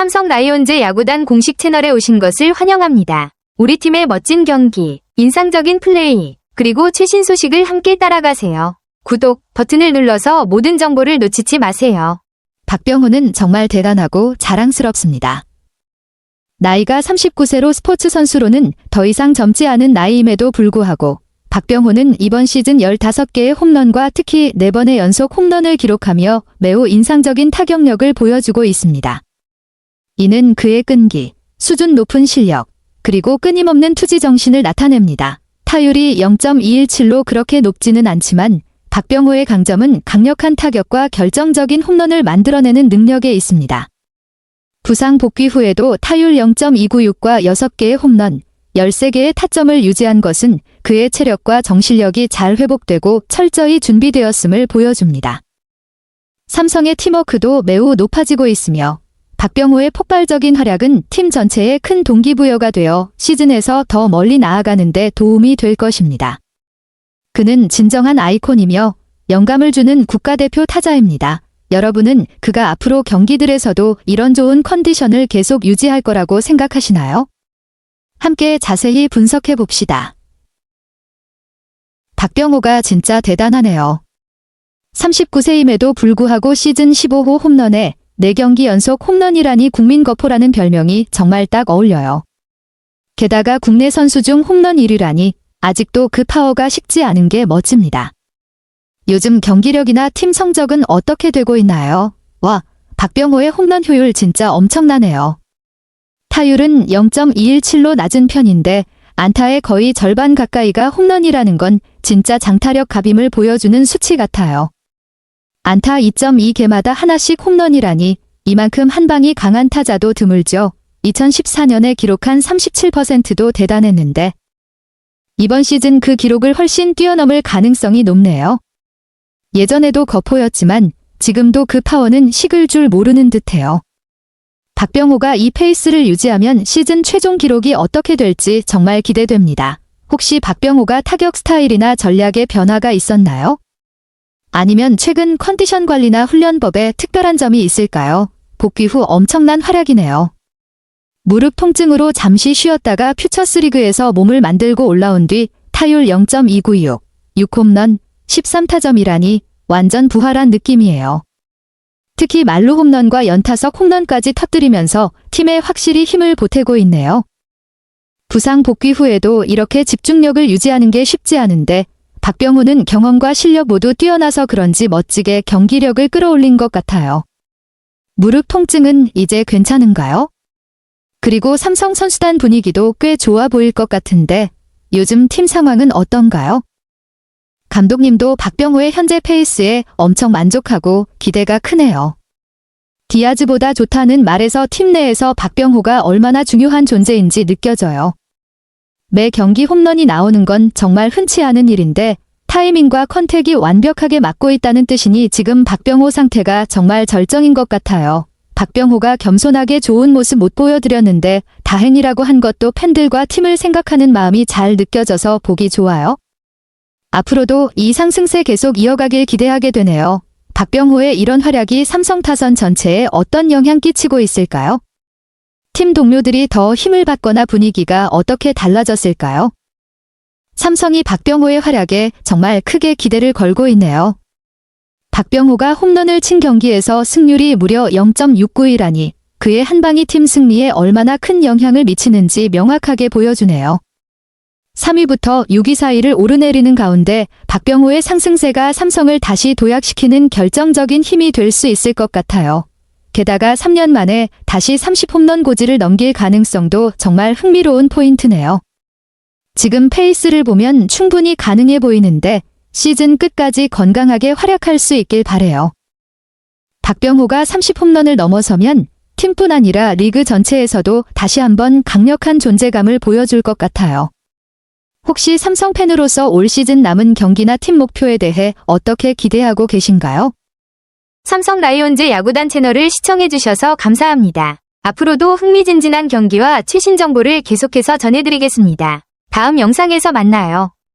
삼성 라이온즈 야구단 공식 채널에 오신 것을 환영합니다. 우리 팀의 멋진 경기, 인상적인 플레이, 그리고 최신 소식을 함께 따라가세요. 구독 버튼을 눌러서 모든 정보를 놓치지 마세요. 박병호는 정말 대단하고 자랑스럽습니다. 나이가 39세로 스포츠 선수로는 더 이상 젊지 않은 나이임에도 불구하고 박병호는 이번 시즌 15개의 홈런과 특히 4번의 연속 홈런을 기록하며 매우 인상적인 타격력을 보여주고 있습니다. 이는 그의 끈기, 수준 높은 실력, 그리고 끊임없는 투지 정신을 나타냅니다. 타율이 0.217로 그렇게 높지는 않지만 박병호의 강점은 강력한 타격과 결정적인 홈런을 만들어내는 능력에 있습니다. 부상 복귀 후에도 타율 0.296과 6개의 홈런, 13개의 타점을 유지한 것은 그의 체력과 정신력이 잘 회복되고 철저히 준비되었음을 보여줍니다. 삼성의 팀워크도 매우 높아지고 있으며 박병호의 폭발적인 활약은 팀 전체에 큰 동기부여가 되어 시즌에서 더 멀리 나아가는 데 도움이 될 것입니다. 그는 진정한 아이콘이며 영감을 주는 국가대표 타자입니다. 여러분은 그가 앞으로 경기들에서도 이런 좋은 컨디션을 계속 유지할 거라고 생각하시나요? 함께 자세히 분석해 봅시다. 박병호가 진짜 대단하네요. 39세임에도 불구하고 시즌 15호 홈런에 4경기 연속 홈런이라니 국민 거포라는 별명이 정말 딱 어울려요. 게다가 국내 선수 중 홈런 1위라니 아직도 그 파워가 식지 않은 게 멋집니다. 요즘 경기력이나 팀 성적은 어떻게 되고 있나요? 와, 박병호의 홈런 효율 진짜 엄청나네요. 타율은 0.217로 낮은 편인데 안타의 거의 절반 가까이가 홈런이라는 건 진짜 장타력 갑임을 보여주는 수치 같아요. 안타 2.2개마다 하나씩 홈런이라니 이만큼 한 방이 강한 타자도 드물죠. 2014년에 기록한 37%도 대단했는데 이번 시즌 그 기록을 훨씬 뛰어넘을 가능성이 높네요. 예전에도 거포였지만 지금도 그 파워는 식을 줄 모르는 듯해요. 박병호가 이 페이스를 유지하면 시즌 최종 기록이 어떻게 될지 정말 기대됩니다. 혹시 박병호가 타격 스타일이나 전략에 변화가 있었나요? 아니면 최근 컨디션 관리나 훈련법에 특별한 점이 있을까요? 복귀 후 엄청난 활약이네요. 무릎 통증으로 잠시 쉬었다가 퓨처스리그에서 몸을 만들고 올라온 뒤 타율 0.296, 6홈런, 13타점이라니 완전 부활한 느낌이에요. 특히 말로 홈런과 연타석 홈런까지 터뜨리면서 팀에 확실히 힘을 보태고 있네요. 부상 복귀 후에도 이렇게 집중력을 유지하는 게 쉽지 않은데 박병호는 경험과 실력 모두 뛰어나서 그런지 멋지게 경기력을 끌어올린 것 같아요. 무릎 통증은 이제 괜찮은가요? 그리고 삼성 선수단 분위기도 꽤 좋아 보일 것 같은데 요즘 팀 상황은 어떤가요? 감독님도 박병호의 현재 페이스에 엄청 만족하고 기대가 크네요. 디아즈보다 좋다는 말에서 팀 내에서 박병호가 얼마나 중요한 존재인지 느껴져요. 매 경기 홈런이 나오는 건 정말 흔치 않은 일인데 타이밍과 컨택이 완벽하게 맞고 있다는 뜻이니 지금 박병호 상태가 정말 절정인 것 같아요. 박병호가 겸손하게 좋은 모습 못 보여드렸는데 다행이라고 한 것도 팬들과 팀을 생각하는 마음이 잘 느껴져서 보기 좋아요. 앞으로도 이 상승세 계속 이어가길 기대하게 되네요. 박병호의 이런 활약이 삼성 타선 전체에 어떤 영향 끼치고 있을까요? 팀 동료들이 더 힘을 받거나 분위기가 어떻게 달라졌을까요? 삼성이 박병호의 활약에 정말 크게 기대를 걸고 있네요. 박병호가 홈런을 친 경기에서 승률이 무려 0.691하니 그의 한 방이 팀 승리에 얼마나 큰 영향을 미치는지 명확하게 보여주네요. 3위부터 6위 사이를 오르내리는 가운데 박병호의 상승세가 삼성을 다시 도약시키는 결정적인 힘이 될 수 있을 것 같아요. 게다가 3년 만에 다시 30홈런 고지를 넘길 가능성도 정말 흥미로운 포인트네요. 지금 페이스를 보면 충분히 가능해 보이는데 시즌 끝까지 건강하게 활약할 수 있길 바래요. 박병호가 30홈런을 넘어서면 팀뿐 아니라 리그 전체에서도 다시 한번 강력한 존재감을 보여줄 것 같아요. 혹시 삼성 팬으로서 올 시즌 남은 경기나 팀 목표에 대해 어떻게 기대하고 계신가요? 삼성 라이온즈 야구단 채널을 시청해주셔서 감사합니다. 앞으로도 흥미진진한 경기와 최신 정보를 계속해서 전해드리겠습니다. 다음 영상에서 만나요.